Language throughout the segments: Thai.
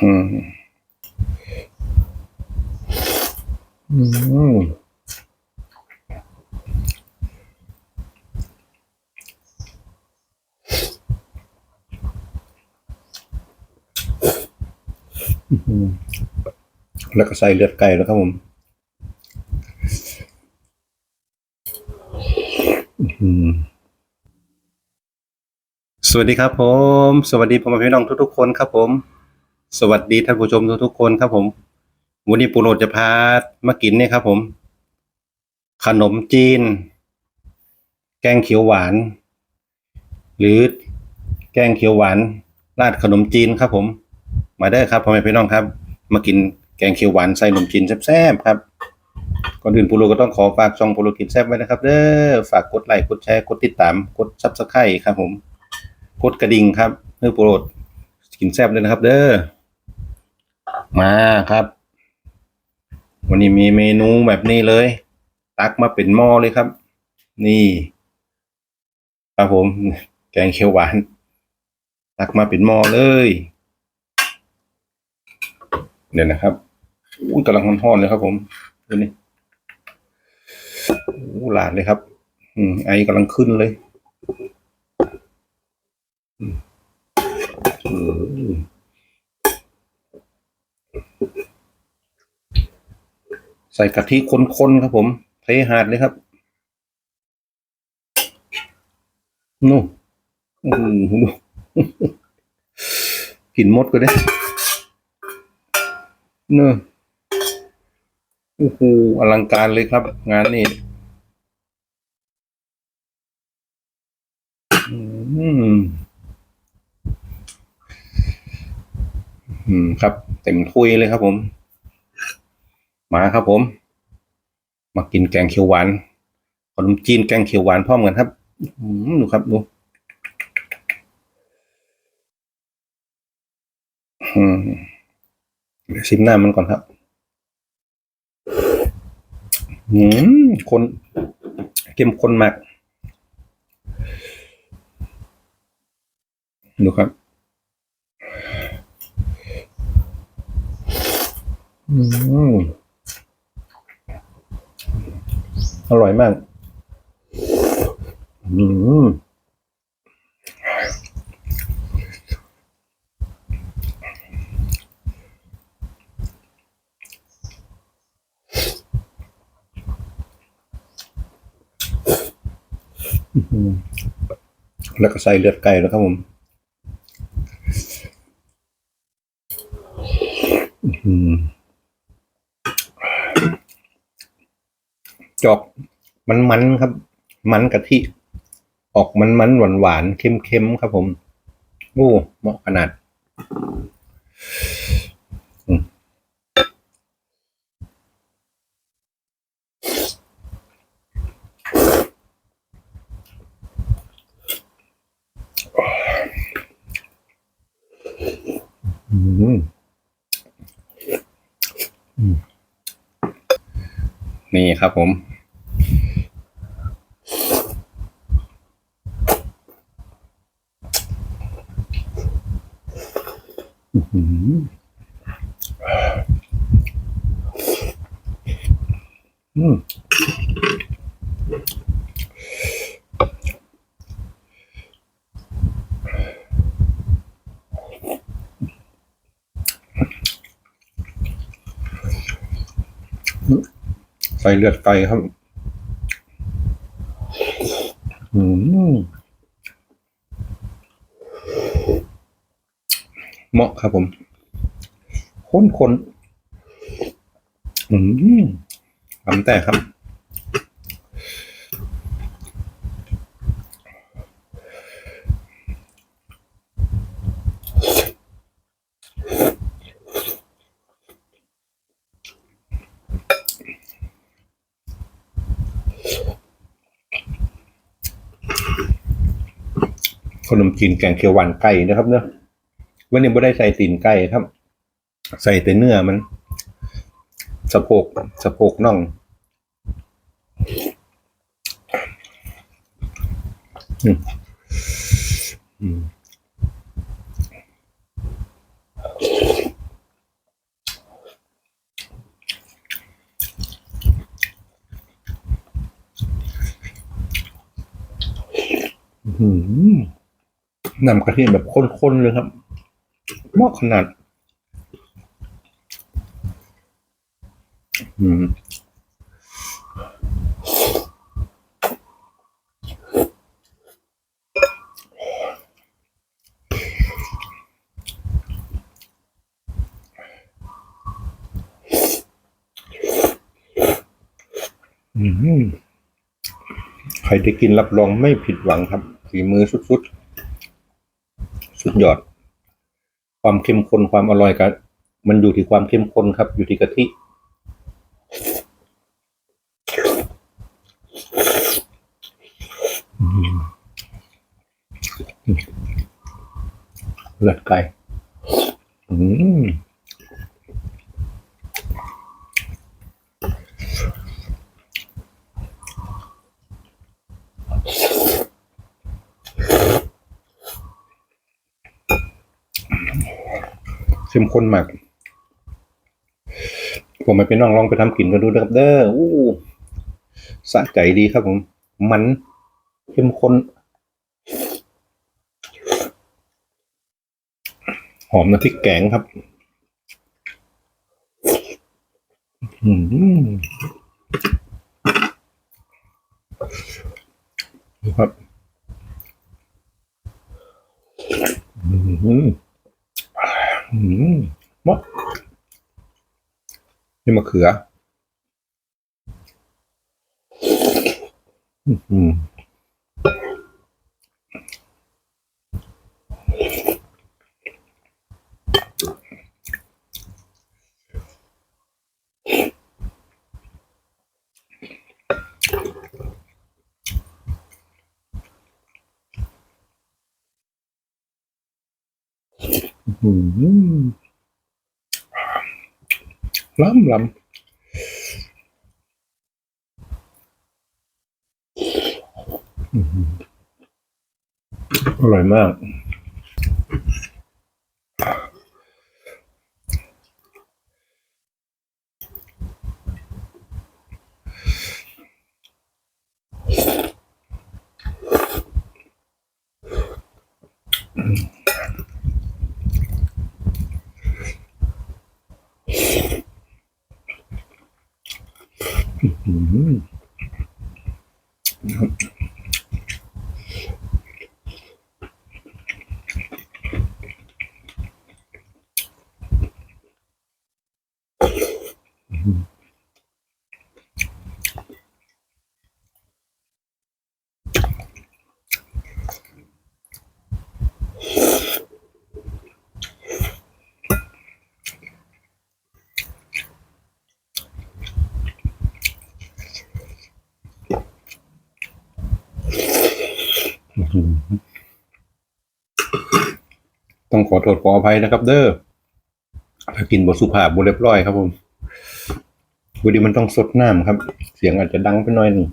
อืมอืมอืมแล้วก็ใส่เลือดไก่แล้วครับผมอืมสวัสดีครับผม สวัสดีพ่อแม่พี่น้องทุกๆคนครับผม สวัสดีท่านผู้ชมทุกๆคนครับผม วันนี้ปูโรดจะพามากินเนี่ยครับผม ขนมจีน แกงเขียวหวาน หรือแกงเขียวหวาน ราดขนมจีนครับผม มาได้ครับพ่อแม่พี่น้องครับ มากินแกงเขียวหวานใส่ขนมจีนแซ่บๆครับก่อนอื่นปูโรก็ต้องขอฝากช่องปูโรกินแซ่บไว้นะครับ เด้อฝากกดไลค์กดแชร์กดติดตามกดซับสไครต์ครับผม กดกระดิ่งครับเพื่อโรดกินแซ่บเลยนะครับ เด้อ มาครับ วันนี้มีเมนูแบบนี้เลย ตักมาเป็นหม้อเลยครับ นี่ครับผม แกงเขียวหวาน ตักมาเป็นหม้อเลย เดี๋ยวนะครับอุ้ยกำลังร้อนๆเลยครับผมดูนี่โอ้หลาดเลยครับ อืมไอกำลังขึ้นเลย อืม ส่กะทิข้นๆครับผมเทหาดเลยครับนู่นกลิ่นมดก็ได้เนอะโอ้โหอลังการเลยครับ งานนี้อืมอืมครับ เต็มถ้วยเลยครับผม มาครับผม มากินแกงเขียวหวานขนมจีนแกงเขียวหวานพร้อมกันครับดูครับดูอืมเดี๋ยวชิมหน้ามันก่อนครับอืมคนเข้มข้นมาก ดูครับอืม อร่อยมาก อืมแล้วก็ใส่เลือดไก่แล้วครับผม จอกมันมันครับ มันกะทิ ออกมันมันหวานหวานเค็มเค็มครับ ผมโอ้เหมาะขนาดนี่ครับผม อื้อหืออืม ใส่เลือดไก่ครับ อืมเหมาะครับผมข้นคนอืม ทำแต่ครับ ขนมจีนแกงเขียวหวานไก่นะครับเนอะวันนี้ไม่ได้ใส่ตีนไก่ครับ ใส่แต่เนื้อมัน สะโพกสะโพกน่อง นำกระเทียมแบบข้นๆเลยครับมากขนาด อืม ใครได้กินรับรองไม่ผิดหวังครับฝีมือสุดๆ สุดยอด ความเข้มข้นความอร่อยกันมันอยู่ที่ความเข้มข้นครับ อยู่ที่กะทิเลือดไก่ อืม เข้มข้นมาก ผมไปเป็นน้องลองไปทำกินกันดูนะครับ เด้ออู้สะใจดีครับผม มันเข้มข้น หอมน้ำพริกแกงครับ อืมครับ อืมอื มมดนี่มะเขือ อืม อืมล้ำล้ำอืมอร่อยมากอืม ต้องขอโทษขออภัยนะครับ เด้อถ้ากินบสุภาพบเรียบร้อยครับผม พอดีมันต้องสดน้ำครับ เสียงอาจจะดังไปหน่อยนึง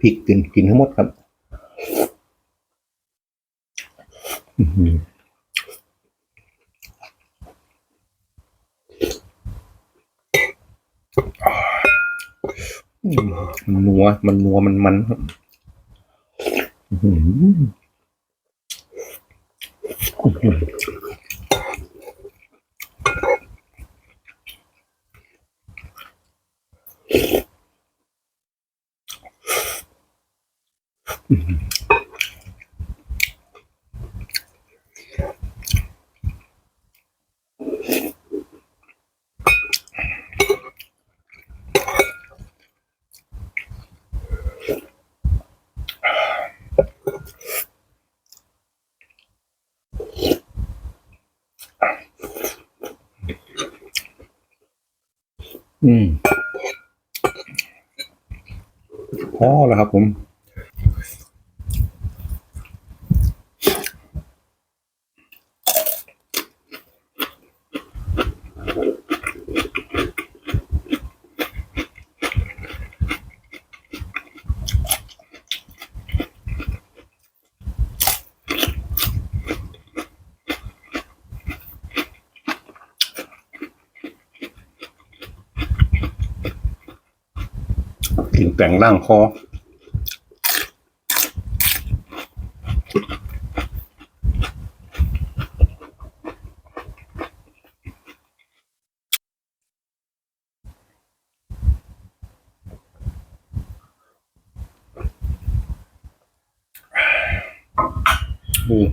พริกกินกินทั้งหมดครับ อืมมั นัว มันนัว มันมันอืม อืมพอแล้วครับผม กินแปลงล่างคอ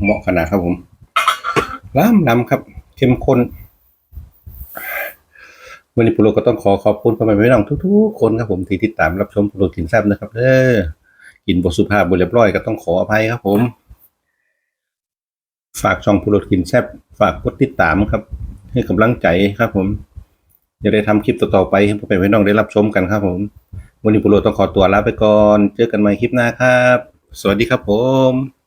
เหมาะขนาดครับผมล้ำล้ำครับ เข้มข้น วันนี้ปุโรก็ต้องขอขอบคุณพ่อแม่พี่น้องทุกๆคนครับผมที่ติดตามรับชมปุโรกินแซ่บนะครับเด้อกินบทสุภาพบทเรียบร้อยก็ต้องขออภัยครับผม ฝากช่องปุโรกินแซ่บฝากกดติดตามครับ ให้กำลังใจครับผมจะได้ทำคลิปต่อๆไปให้พ่อแม่พี่น้องได้รับชมกันครับผมวันนี้ปุโรต้องขอตัวลาไปก่อน เจอกันใหม่คลิปหน้าครับ สวัสดีครับผม